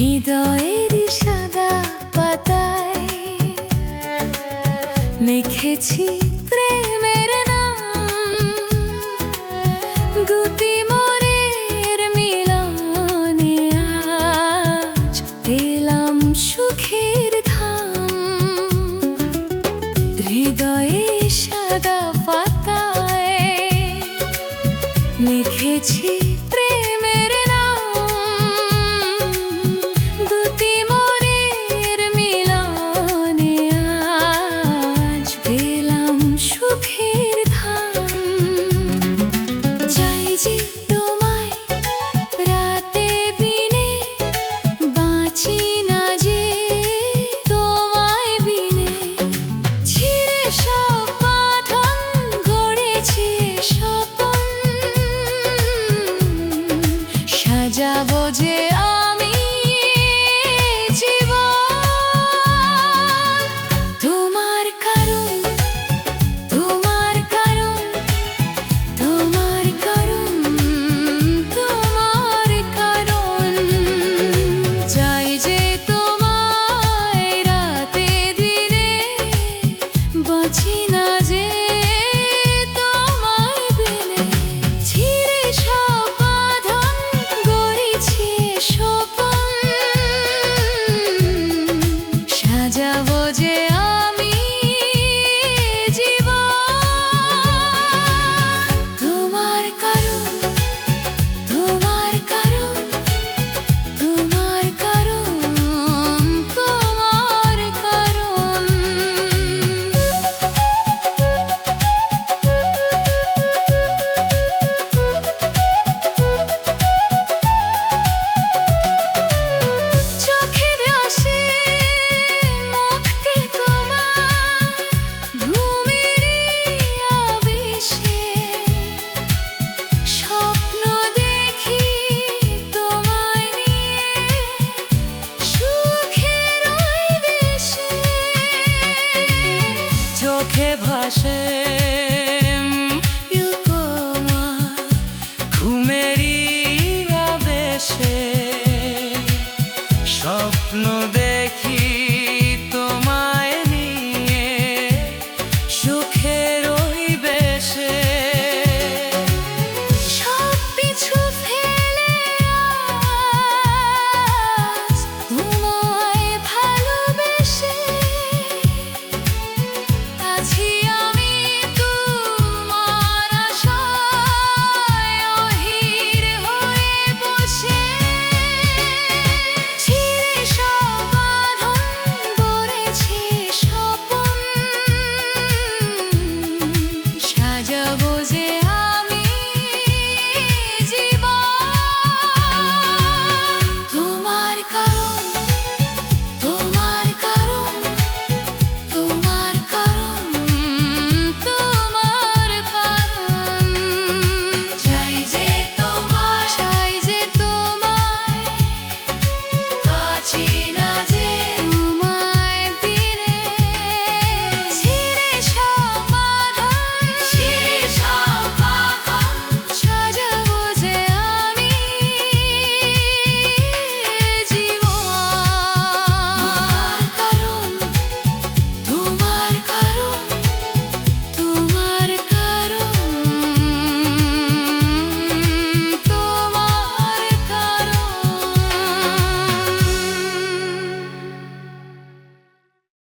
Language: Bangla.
হৃদয়ের সাদা পাতায় লিখেছি প্রেমের নাম। গুটি মোরের মিলনে আজ পেলাম সুখের ধাম হৃদয়ে সাদা flashes.